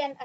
and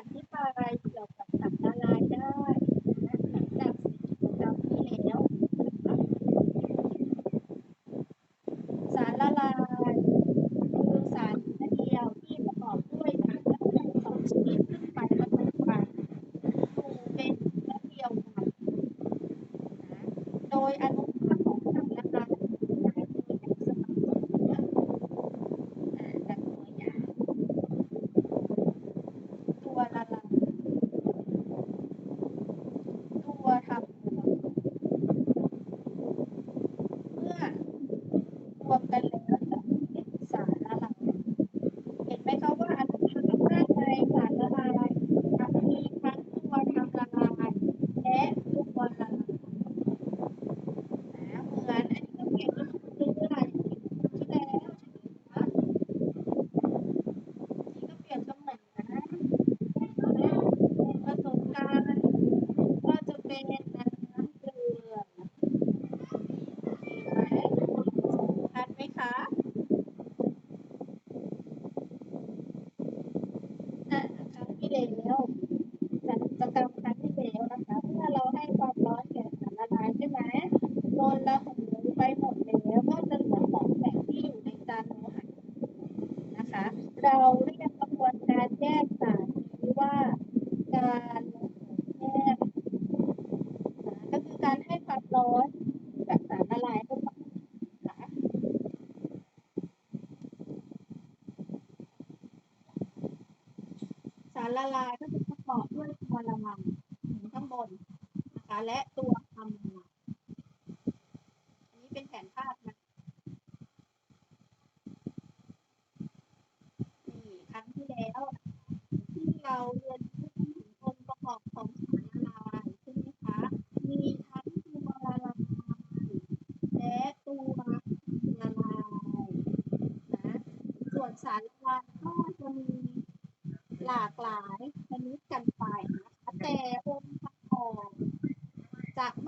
没有。 ละลายก็จะประกอบด้วยตัวละลายข้างบนนะคะและตัว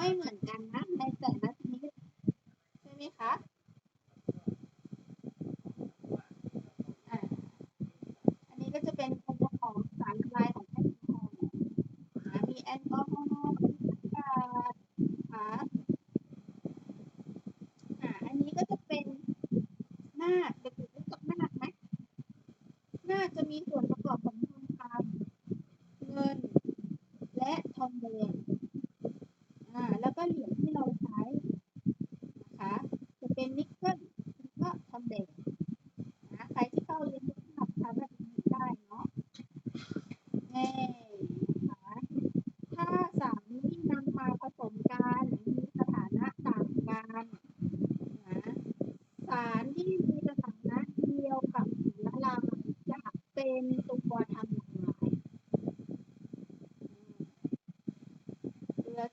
ไม่เหมือนกันนะในแต่ละชนิดใช่ไหมคะอันนี้ก็จะเป็น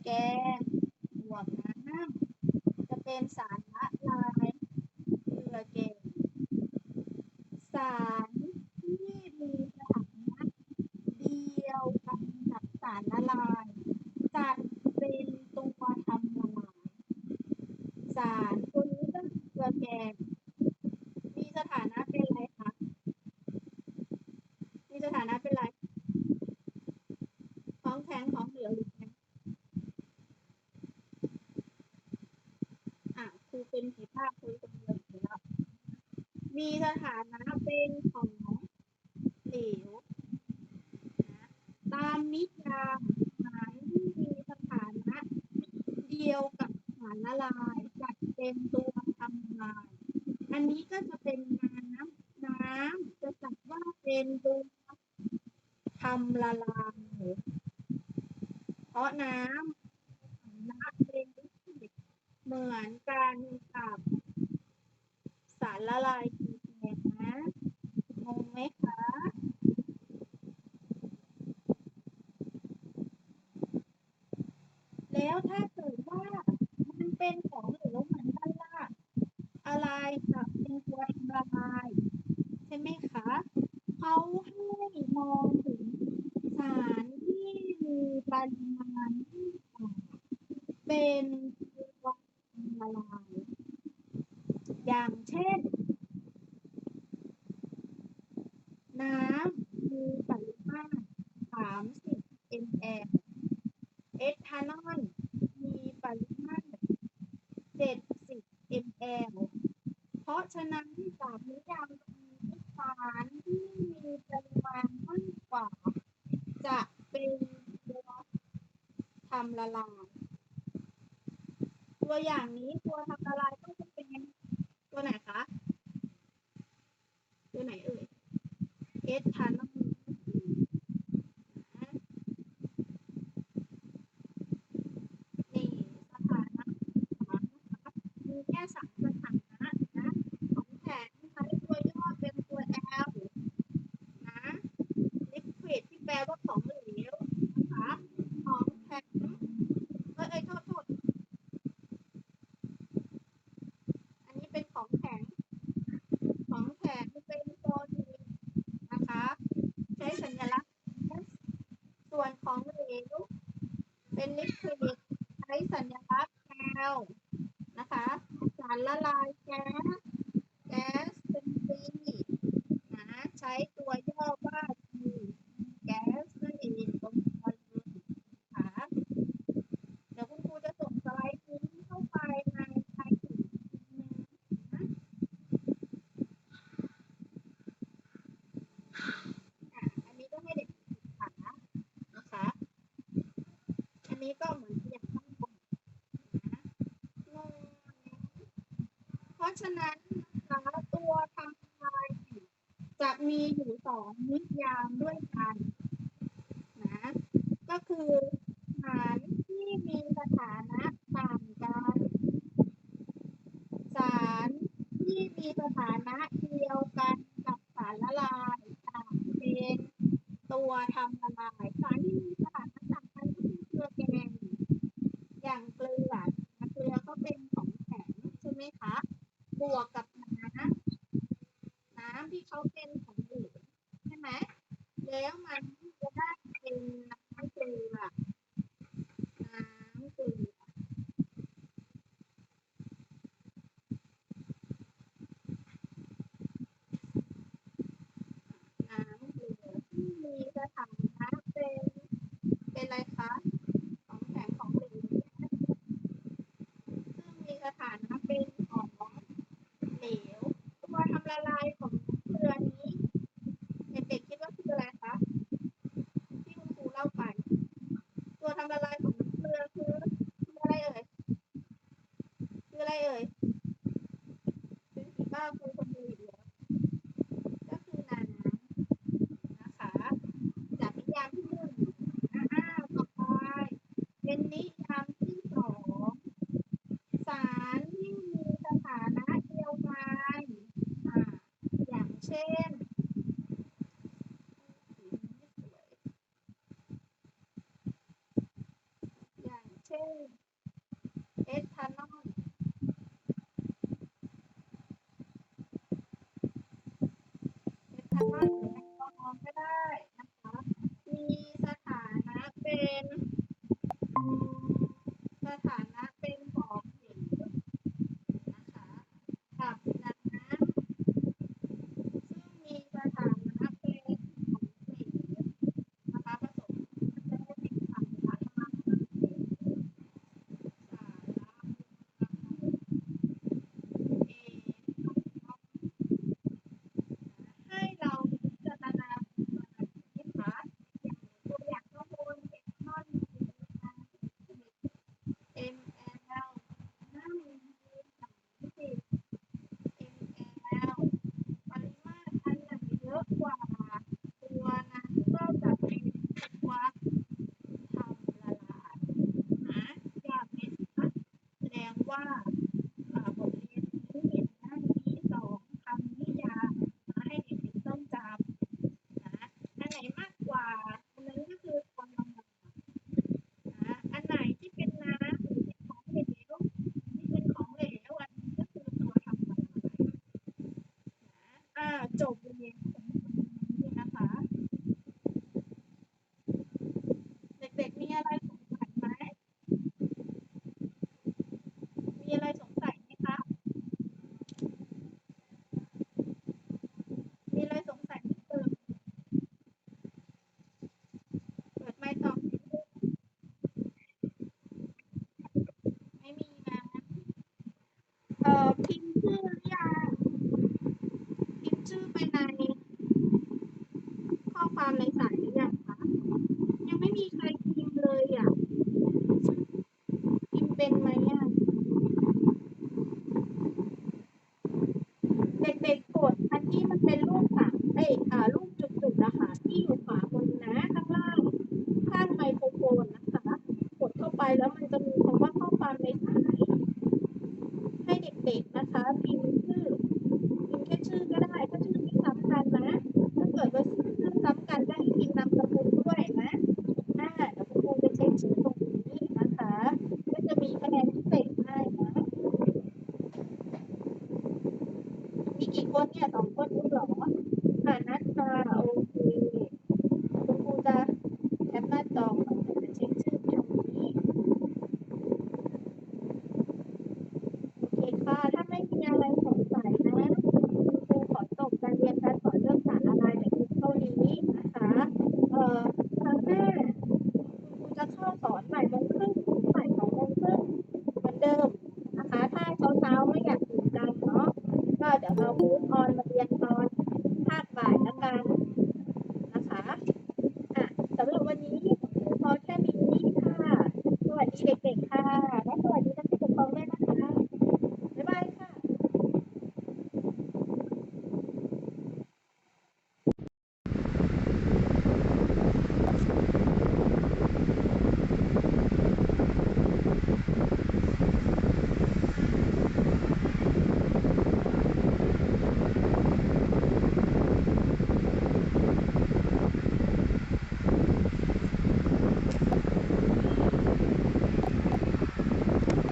แกนบวกน้ำจะเป็นสารละลายเกลือแกนสารที่มีสถานะเดียวกันกับสารละลายจัดเป็นตัวทำละลาย สารตัวนี้ก็คือเกลือแกนมีสถาน สิภาพคนจำนวนอยู่แล้วมีสถานะเป็นของเหลวนะตามนิยามหายที่มีสถานะเดียวกับสารละลายจัดเป็นตัวทำลาย อันนี้ก็จะเป็นน้ำน้ำจะจัดว่าเป็นตัวทำละลายเพราะน้ำ ถ้าเกิดว่ามันเป็นของเหลวเหมือนกันล่ะอะไรจะเป็นตัวทำละลาย ใช่ไหมคะเขาให้มองถึงสารที่มีปริมาณที่ต่ำเป็นตัวทำละลาย อย่างเช่นะนั้นจากนิยามคำสารที่มีปริมาณมากกว่า จะเป็นตัวทำละลาย ตัวอย่างนี้ตัวทำละลายก็จะเป็นตัวไหนคะ ตัวไหนเอ่ย ละลายแก๊สแก๊สเป็นซีนะใช้ตัวย่อว่าคือแก๊สนั่นเองตรงนี้ค่ะเดี๋ยวคุณครูจะส่งสไลด์นี้เข้าไปในใช้ถึงนะอันนี้ก็ให้เด็กค่ะนะคะ อันนี้ก็เหมือน ราะฉะนั้นนะคะตัวทำลายจะมีอยู่สองนิยามด้วยกันนะก็คือฐานที่มีสถานะต่างกันสารที่มีสถานะเดียวกันกับสารละลายต่างเป็นตัวทำละลายสารที่มี ของ Bye. จบบริเวณนี้นะคะ เด็กๆมีอะไรสงสัยไหมมีอะไรสงสัยไหมคะ มีอะไรสงสัยเพิ่มเติปิดไมค์ตอบสิไม่มีนะเอ่อพิมพ์ชื่อ มีกี่คนเนี่ยสองคนคุณหรออ่านัดตาโอเคคุณครูจะแคปหน้าจอจะเช็คชื่อตรงนี้โอเคค่ะ ถ้าไม่มีอะไรสงสัยนะครูขอจบการเรียนการสอนเรื่องสารละลายในคลิปเท่านี้นะคะ เอ่อครั้งหน้าครูจะเข้าสอนใหม่โมงครึ่ง